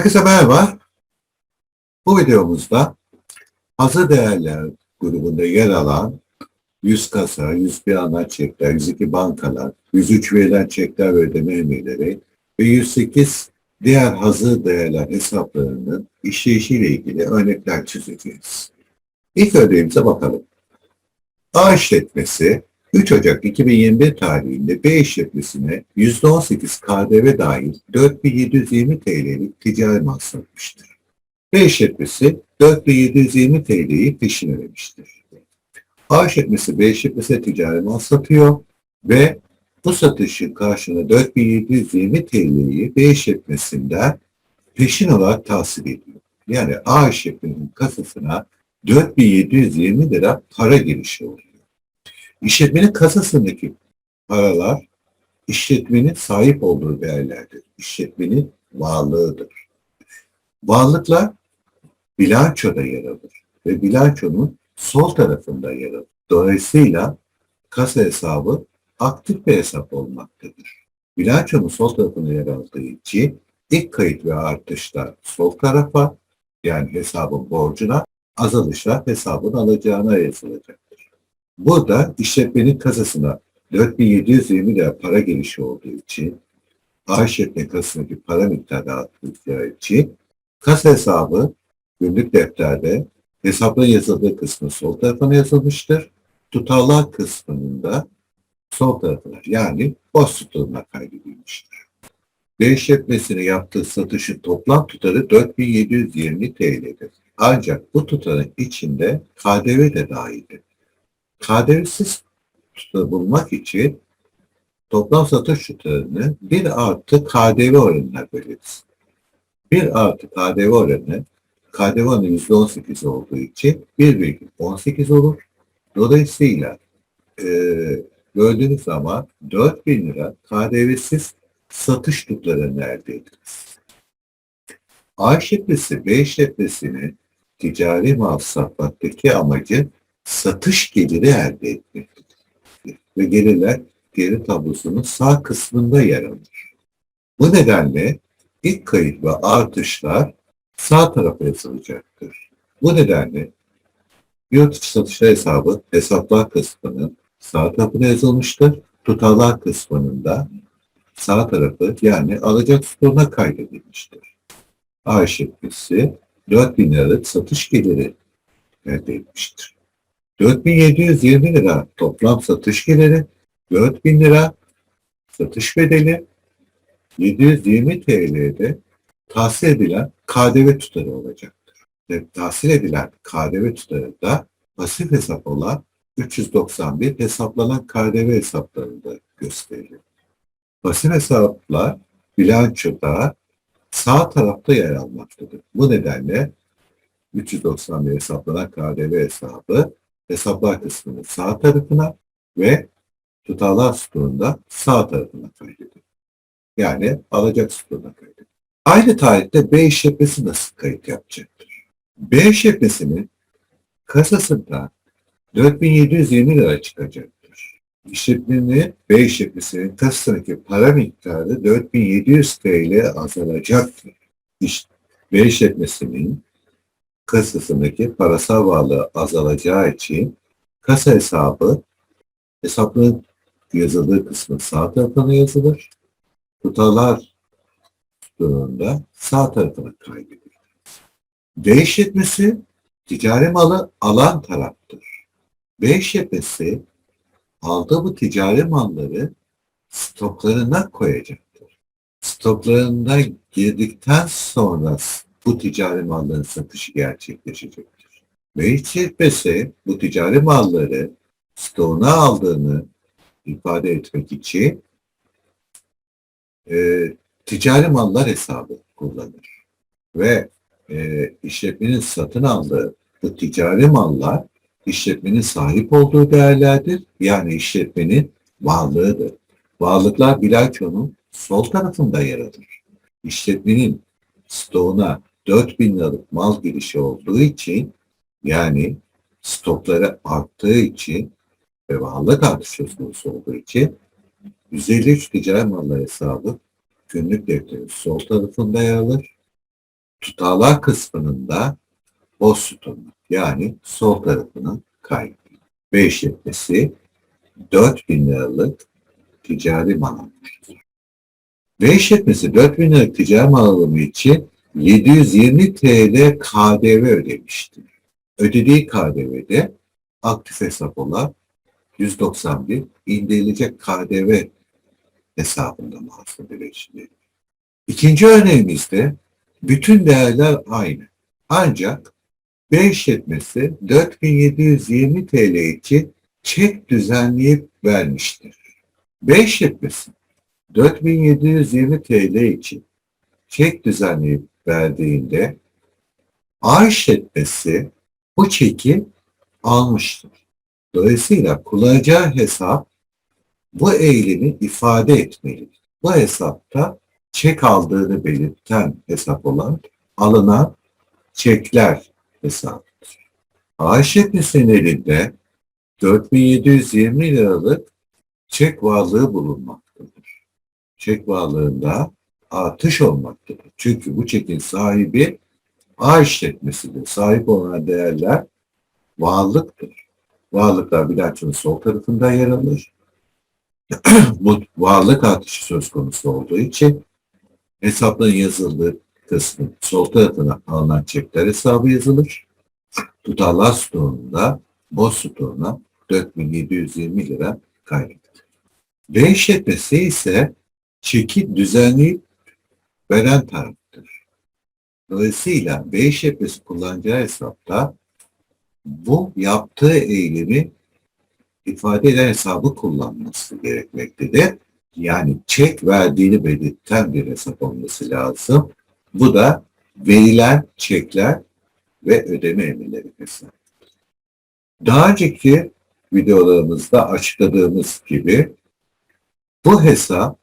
Herkese merhaba. Bu videomuzda hazır değerler grubunda yer alan 100 kasa, 101 ana çekler, 102 bankalar, 103 verilen çekler ve ödeme emirleri ve 108 diğer hazır değerler hesaplarının işleyişiyle ilgili örnekler çizeceğiz. İlk örneğimize bakalım. A işletmesi 3 Ocak 2021 tarihinde B işletmesine %18 KDV dahil 4720 TL'lik ticari mal satmıştır. B işletmesi 4720 TL'yi peşin ödemiştir. A işletmesi B işletmesine ticari mal satıyor ve bu satışın karşılığında 4720 TL'yi B işletmesinden peşin olarak tahsil ediyor. Yani A işletmenin kasasına 4720 lira para girişi oluyor. İşletmenin kasasındaki paralar işletmenin sahip olduğu değerlerdir. İşletmenin varlığıdır. Varlıklar bilançoda yer alır ve bilançonun sol tarafında yer alır. Dolayısıyla kasa hesabı aktif bir hesap olmaktadır. Bilançonun sol tarafında yer aldığı için ilk kayıt ve artışlar sol tarafa yani hesabın borcuna, azalışlar hesabın alacağına yazılacaktır. Burada işletmenin kasasına 4720 lira para girişi olduğu için A işletme kasasındaki para miktarı artacağı için kasa hesabı günlük defterde hesapların yazıldığı kısmı sol tarafına yazılmıştır. Tutarlar kısmının da sol tarafına yani boş sütununa kaydedilmiştir. B işletmesine yaptığı satışın toplam tutarı 4720 TL'dir. Ancak bu tutarın içinde KDV de dahildir. KDV'siz bulmak için toplam satış tutarını 1 artı KDV oranına böleriz. 1 artı KDV oranı KDV oranı %18 olduğu için 1,18 olur. Dolayısıyla e, böldüğünüz zaman 4000 lira KDV'siz satış tutarını elde ederiz. A işletmesi B işletmesinin ticari mal satmaktaki amacı satış geliri elde etmektir. Ve gelirler geri tablosunun sağ kısmında yer alır. Bu nedenle ilk kayıt ve artışlar sağ tarafa yazılacaktır. Bu nedenle yurt satışlar hesabı hesaplar kısmının sağ tarafına yazılmıştır. Tutarlar kısmının da sağ tarafı yani alacak sütununa kaydedilmiştir. A işletmesi 4000 liralık satış geliri elde etmiştir. 4720 lira toplam satış geliri, 4000 lira satış bedeli, 720 TL'de tahsil edilen KDV tutarı olacaktır. Ve tahsil edilen KDV tutarı da pasif hesap olan 391 hesaplanan KDV hesaplarında gösterilir. Pasif hesaplar bilançoda sağ tarafta yer almaktadır. Bu nedenle 391 hesaplanan KDV hesabı hesaplar kısmının sağ tarafına ve tutarlar sütununda sağ tarafına kaydedilir. Yani alacak sütununa kaydedilir. Aynı tarihte B işletmesi nasıl kayıt yapacaktır? B işletmesinin kasasında 4720 lira çıkacaktır. İşletmenin B işletmesinin kasasındaki para miktarı 4700 TL azalacaktır. İşte B işletmesinin kasasındaki parasal varlığı azalacağı için kasa hesabı hesapların yazıldığı kısmı sağ tarafına yazılır. Tutarlar sütununda sağ tarafına kaydedilir. D işletmesi ticari malı alan taraftır. B işletmesi aldığı bu ticari malları stoklarına koyacaktır. Stoklarına girdikten sonra bu ticari malların satışı gerçekleşecektir. Ve işletmesi bu ticari malları stoğuna aldığını ifade etmek için e, ticari mallar hesabı kullanır. Ve e, işletmenin satın aldığı bu ticari mallar işletmenin sahip olduğu değerlerdir. Yani işletmenin varlığıdır. Varlıklar bilançonun sol tarafında yer alır. İşletmenin stoğuna 4000 liralık mal girişi olduğu için yani stokları arttığı için ve varlık artışı söz konusu olduğu için 153 ticari mallar hesabı günlük defterin sol tarafında yer alır. tutarlar kısmının da boş sütunu yani sol tarafının kaydı. Ve işletmesi 4000 liralık ticari mal almıştır. Ve işletmesi 4000 liralık ticari mal alımı için 720 TL KDV ödemiştir. Ödediği KDV'de aktif hesap olan 191 indirilecek KDV hesabında muhasebeleştirilir. İkinci örneğimizde bütün değerler aynı. Ancak B işletmesi 4720 TL için çek düzenleyip vermiştir. B işletmesi 4720 TL için çek düzenleyip verdiğinde A işletmesi bu çeki almıştır. Dolayısıyla kullanacağı hesap bu eylemi ifade etmelidir. Bu hesapta çek aldığını belirten hesap olan alınan çekler hesabıdır. A işletmesinin elinde 4720 liralık çek varlığı bulunmaktadır. Çek varlığında artış olmaktadır. Çünkü bu çekin sahibi A işletmesidir. Sahip olan değerler varlıktır. Varlıklar bilançonun sol tarafında yer alır. bu varlık artışı söz konusu olduğu için hesapların yazıldığı kısmı sol tarafına alınan çekler hesabı yazılır. Tutarlar stoğunda boş stoğuna 4720 lira kaydedilir. B işletmesi ise çeki düzenleyip veren taraftır. Dolayısıyla B işletmesi kullanacağı hesapta bu yaptığı eylemi ifade eden hesabı kullanması gerekmektedir. Yani çek verdiğini belirten bir hesap olması lazım. Bu da verilen çekler ve ödeme emirleri hesabı. Daha önceki videolarımızda açıkladığımız gibi bu hesap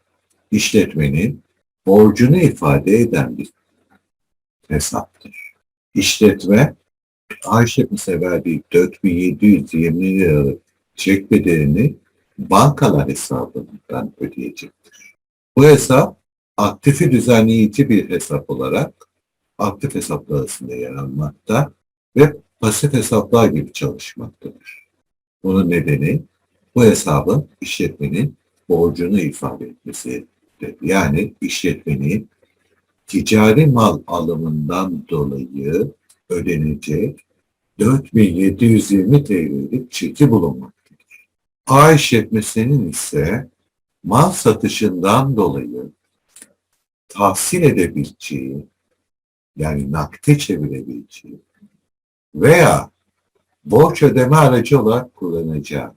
işletmenin borcunu ifade eden bir hesaptır. İşletme A işletmesi verdiği 4720 liralık çek bedelini bankalar hesabından ödeyecektir. Bu hesap aktifi düzenleyici bir hesap olarak aktif hesaplar arasında yer almakta ve pasif hesaplar gibi çalışmaktadır. Bunun nedeni bu hesabın işletmenin borcunu ifade Yani işletmenin ticari mal alımından dolayı ödenecek 4720 TL'lik çeki bulunmaktadır. A işletmesinin ise mal satışından dolayı tahsil edebileceği yani nakde çevirebileceği veya borç ödeme aracı olarak kullanacağı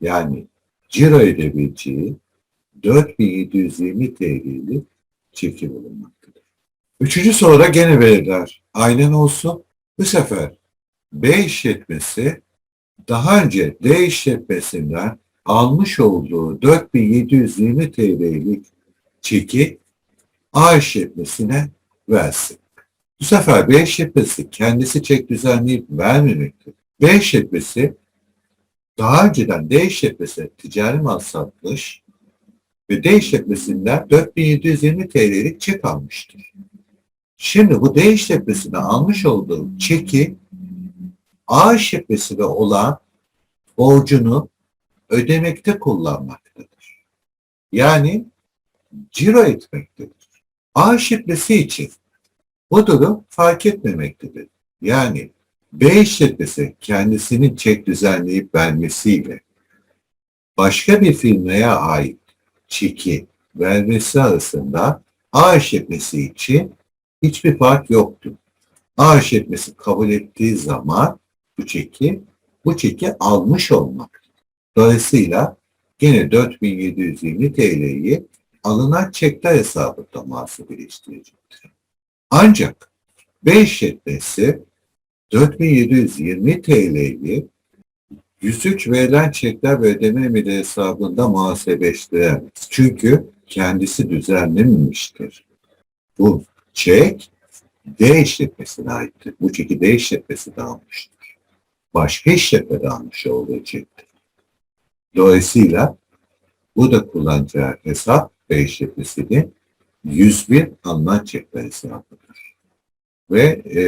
yani ciro edebileceği 4720 TL'lik çeki bulunmaktadır. Üçüncü soruda gene veriler aynen olsun. Bu sefer B işletmesi daha önce D işletmesinden almış olduğu 4720 TL'lik çeki A işletmesine versin. Bu sefer B işletmesi kendisi çek düzenleyip vermemektedir. B işletmesi daha önceden D işletmesi ticari mal satmış ve D işletmesinden 4720 TL'lik çek almıştır. Şimdi bu D işletmesine almış olduğu çeki A işletmesine olan borcunu ödemekte kullanmaktadır. Yani ciro etmektedir. A işletmesi için bu durum fark etmemektedir. Yani B işletmesi kendisinin çek düzenleyip vermesiyle başka bir firmaya ait çeki vermesi arasında A işletmesi için hiçbir fark yoktur. A işletmesi kabul ettiği zaman bu çeki, bu çeki almış olmak. Dolayısıyla gene 4720 TL'yi alınan çekler hesabında muhasebeleştirecektir. Ancak B işletmesi 4720 TL'yi 103 verilen çekler ve ödeme emiri hesabında muhasebeleştiremez. Çünkü kendisi düzenlenmemiştir. Bu çek D işletmesine aittir. Bu çeki D işletmesi de almıştır. Başka işletme de almış olduğu çektir. Dolayısıyla bu da kullanacağı hesap B işletmesinin 101 alınan çekler hesabıdır. ve e,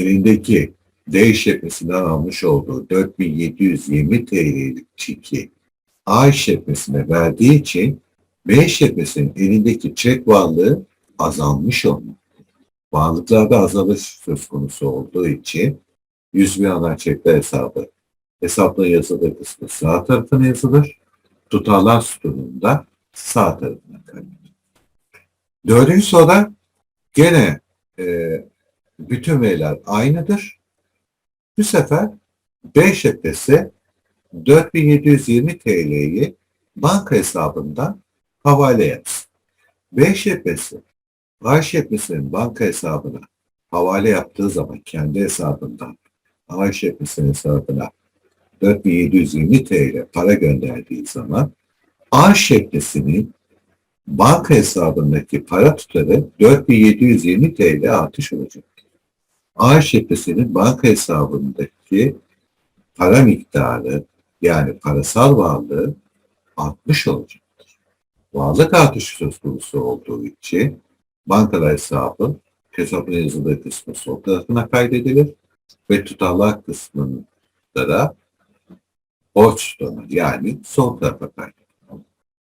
elindeki D işletmesinden almış olduğu 4720 TL'lik çeki A işletmesine verdiği için B işletmesinin elindeki çek varlığı azalmış olmalı. Varlıklarda azalış söz konusu olduğu için 100 bin alan çekler hesabı hesapla yazılı kısmı sağ tarafına yazılır. Tutarlar sütununda sağ tarafına kaydedilir. Dördüncü soruda gene e, bütün veriler aynıdır. Bu sefer B şeklesi 4720 TL'yi banka hesabından havale yapsın. B şeklesi A şeklesinin banka hesabına havale yaptığı zaman kendi hesabından A şeklesinin hesabına 4720 TL para gönderdiği zaman A şeklesinin banka hesabındaki para tutarı 4720 TL artış olacak. A şeklesinin banka hesabındaki para miktarı yani parasal varlığı artmış olacaktır. Varlık artışı söz konusu olduğu için bankalar hesabı hesabın yazılı kısmı sol tarafına kaydedilir ve tutarlar kısmında da borç tutanı yani sol tarafa kaydedilir.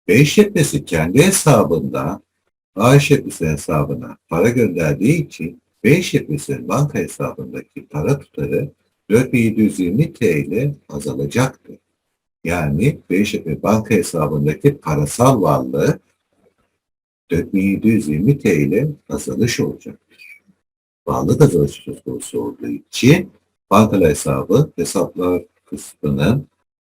B işletmesi kendi hesabında A işletmesi hesabına para gönderdiği için B işletmesinin banka hesabındaki para tutarı 4720 TL azalacaktır. Yani B işletme banka hesabındaki parasal varlığı 4720 TL azalış olacaktır. Varlık azalışı söz konusu olduğu için bankalar hesabı hesaplar kısmının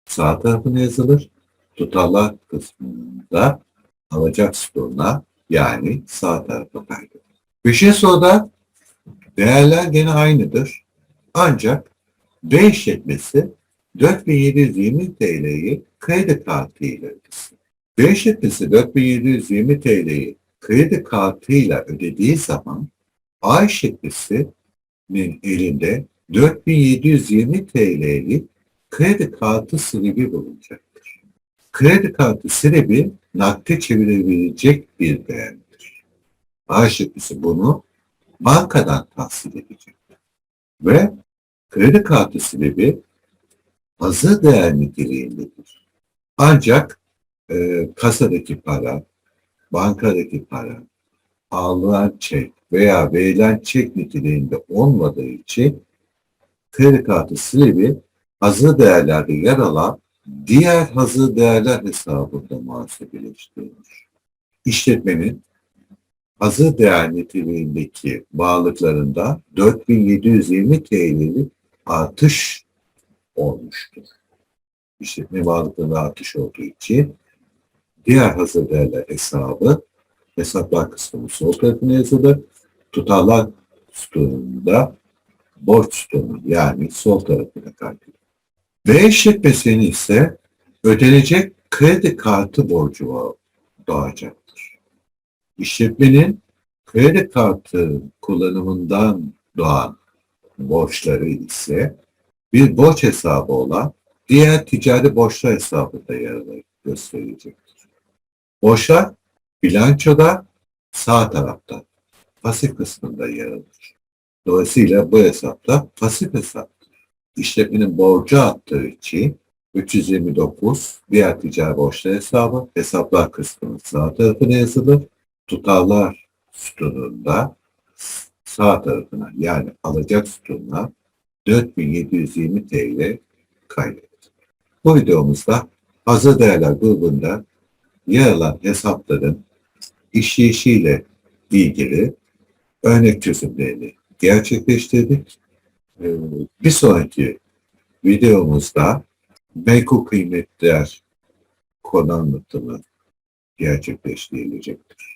sağ tarafına yazılır. Tutarlar kısmında alacak stoğuna yani sağ tarafa kaydedilir. Beşinci soruda değerler gene aynıdır. Ancak B işletmesi 4720 TL'yi kredi kartı ile ödesin. B işletmesi 4720 TL'yi kredi kartıyla ödediği zaman A işletmesinin elinde 4720 TL'lik kredi kartı slibi bulunacaktır. Kredi kartı slibi nakde çevrilebilecek bir değerdir. A işletmesi bunu bankadan tahsil edecektir. Ve kredi kartı slibi hazır değer niteliğindedir. Ancak e, kasadaki para, bankadaki para, alınan çek veya verilen çek niteliğinde olmadığı için kredi kartı slibi hazır değerlerde yer alan diğer hazır değerler hesabında muhasebeleştirilir. İşletmenin hazır değer niteliğindeki bağlıklarında 4720 TL'lik artış olmuştur. İşletme bağlıklarında artış olduğu için diğer hazır değerler hesabı hesaplar kısmının sol tarafına yazılır. Tutarlar sütununda borç sütunu yani sol tarafına kaydedilir. B işletmesinin ise ödenecek kredi kartı borcu doğacaktır. İşletmenin kredi kartı kullanımından doğan borçları ise bir borç hesabı olan diğer ticari borçlar hesabında yer alarak gösterilecektir. Borçlar bilançoda sağ tarafta pasif kısmında yer alır. Dolayısıyla bu hesapta pasif hesaptır. İşletmenin borcu attığı için 329 diğer ticari borçlar hesabı hesaplar kısmının sağ tarafına yazılır. Tutarlar sütununda sağ tarafına yani alacak sütununa 4720 TL kaydedilir. Bu videomuzda hazır değerler grubunda yer alan hesapların işleyişiyle ilgili örnek çözümlerini gerçekleştirdik. Ee, Bir sonraki videomuzda menkul kıymetler konu anlatımı gerçekleştirilecektir.